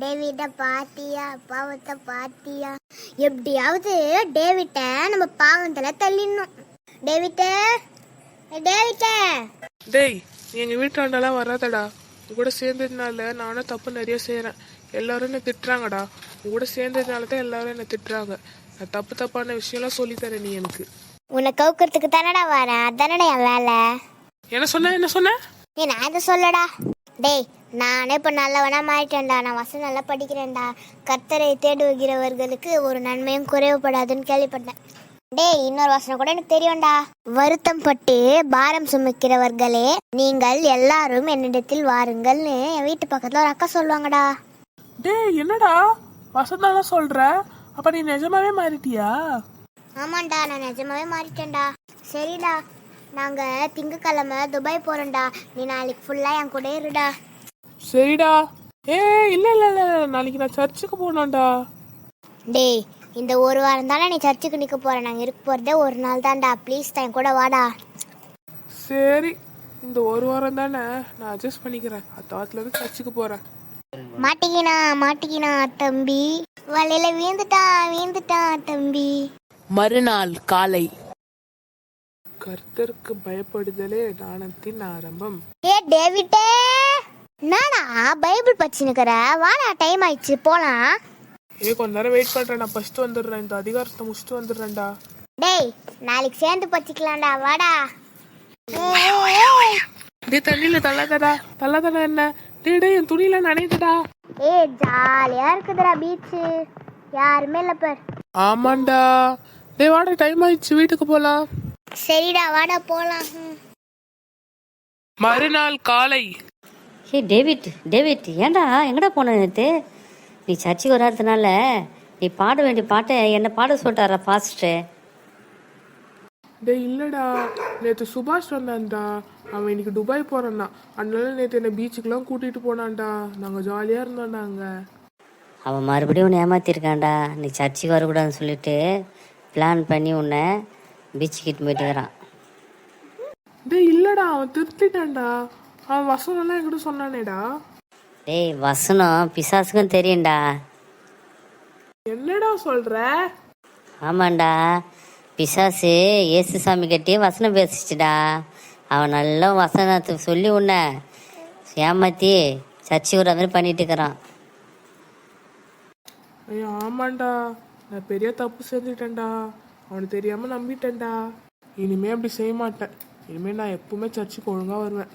டேவிட்ட பாத்தியா பாவத்தை பாத்தியா? எப்படியாவது டேவிட்ட நம்ம பாவத்துல தள்ளிடணும். டேவிட்ட டேவிட்ட. டேய் நீ எங்கள் வீட்டாண்டெல்லாம் வராதடா. உன் கூட சேர்ந்ததுனால நானும் தப்பு நிறைய செய்கிறேன் எல்லாரும் என்னை திட்டுறாங்கடா. உன் கூட சேர்ந்ததுனால தான் எல்லாரும் என்னை திட்டுறாங்க. நான் தப்பு தப்பான விஷயம்லாம் சொல்லித்தரேன் நீ எனக்கு. உன்னை கவுக்கிறதுக்கு தானடா வரேன். அதானடா என் வேலை? என்ன சொன்ன என்ன சொன்ன? ஏ நான் இதை சொல்லடா? டேய் நானே இப்போ நல்லவனா மாறிட்டேன்டா. நான் வசனம் நல்லா படிக்கிறேன்டா. கர்த்தரை தேடுகிறவர்களுக்கு ஒரு நன்மையும் குறைவுபடாதுன்னு கேள்விப்பட்டேன். டேய் இன்னொரு வசனம் கூட எனக்கு தெரியும்டா. வருத்தம் பட்டு பாரம் சுமக்கிறவர்களே நீங்கள் எல்லாரும் என்னிடத்தில் வாருங்கள்னு என் வீட்டு பக்கத்துல ஒரு அக்கா சொல்லுவாங்கடா. டேய் என்னடா? வசந்தாலாம் சொல்ற? அப்ப நீ நிஜமாவே மாறிட்டியா? ஆமாண்டா நான் நிஜமாவே மாறிட்டேன்டா. சரிடா. நாங்க திங்கக்கிழமை துபாய் போறோம்டா. நீ நாளைக்கு ஃபுல்லா என் கூட இருடா. சரிடா. ஏ இல்ல இல்ல இல்ல நாளைக்கு நான் சர்ச்சுக்கு போகணும்டா. டேய் இந்த ஒரு வாரம் தானே நீ சர்ச்சுக்கு நிற்க போற? நாங்கள் இருக்க போகிறதே ஒரு நாள் தான்டா. ப்ளீஸ் தான் கூட வாடா. சரி இந்த ஒரு வாரம் தானே நான் அட்ஜஸ்ட் பண்ணிக்கிறேன். அத்தாத்துல இருந்து சர்ச்சுக்கு போறேன். மாட்டிக்கினா மாட்டிக்கினா தம்பி. வலையில வீழ்ந்துட்டான் வீழ்ந்துட்டான் தம்பி. மறுநாள் காலை. கர்த்தருக்கு பயப்படுதலே நாணத்தின் ஆரம்பம். ஏ டேவிட்டே! நானா பைபிள் படிச்சுன்னுக்கிற? வாடா டைம் ஆயிடுச்சு போலாம். ஏ கொஞ்ச நேரம் வெயிட் பண்றேன் நான் ஃபர்ஸ்ட் வந்துடுறேன் இந்த அதிகாரத்தை முடிச்சுட்டு வந்துடுறேன்டா. டேய் நாளைக்கு சேர்ந்து படிச்சுக்கலாம்டா வாடா. டேய் தண்ணியில தள்ளாதடா. தள்ளாதடா என்ன? டேய் டேய் என் துணியில நனையுதுடா. ஏ ஜாலியா இருக்குதுடா பீச்சு யாருமே இல்லை பார். ஆமாண்டா. டேய் வாடா டைம் ஆயிடுச்சு வீட்டுக்கு போலாம். சரிடா வாடா போலாம். மறுநாள் காலை. ஹே டேவிட் டேவிட் ஏன்டா எங்கடா போன நேற்று நீ சர்ச்சுக்கு வராததுனால நீ பாட வேண்டிய பாட்டை என்ன பாட சொல்லிட்டாரா ஃபாஸ்ட்டு டேய் இல்லடா. நேத்து சுபாஷ் வந்தான்டா. அவன் இன்னைக்கு துபாய் போறான்னா. அதனால நேத்து என்ன பீச்சுக்கெல்லாம் கூட்டிட்டு போனான்டா. நாங்க ஜாலியா இருந்தோம்டா அங்க அவன் மறுபடியும் உன்னை ஏமாத்திருக்கான்டா. நீ சர்ச்சுக்கு வரக்கூடாதுன்னு சொல்லிட்டு பிளான் பண்ணி உன்னை பீச்சுக்கிட்டு போயிட்டுக்கிறான் டேய் இல்லடா. அவன் திருத்திட்டான்டா. அவன் வசனம்லாம் என்கிட்ட சொன்னானேடா. டேய் வசனம் பிசாசுக்கும் தெரியும்டா. என்னடா சொல்ற? ஆமாண்டா. பிசாசு இயேசு சாமி கட்டி வசனம் பேசிச்சுடா. அவன் நல்லா வசனத்துக்கு சொல்லி உன்னை ஏமாத்தி சர்ச்சுக்கு வர மாதிரி பண்ணிட்டு இருக்கிறான். ஐயோ ஆமாண்டா. நான் பெரிய தப்பு செஞ்சுட்டேன்டா. அவனுக்கு தெரியாம நம்பிட்டேன்டா. இனிமே அப்படி செய்ய மாட்டேன். இனிமே நான் எப்பவுமே சர்ச்சுக்கு ஒழுங்கா வருவேன்.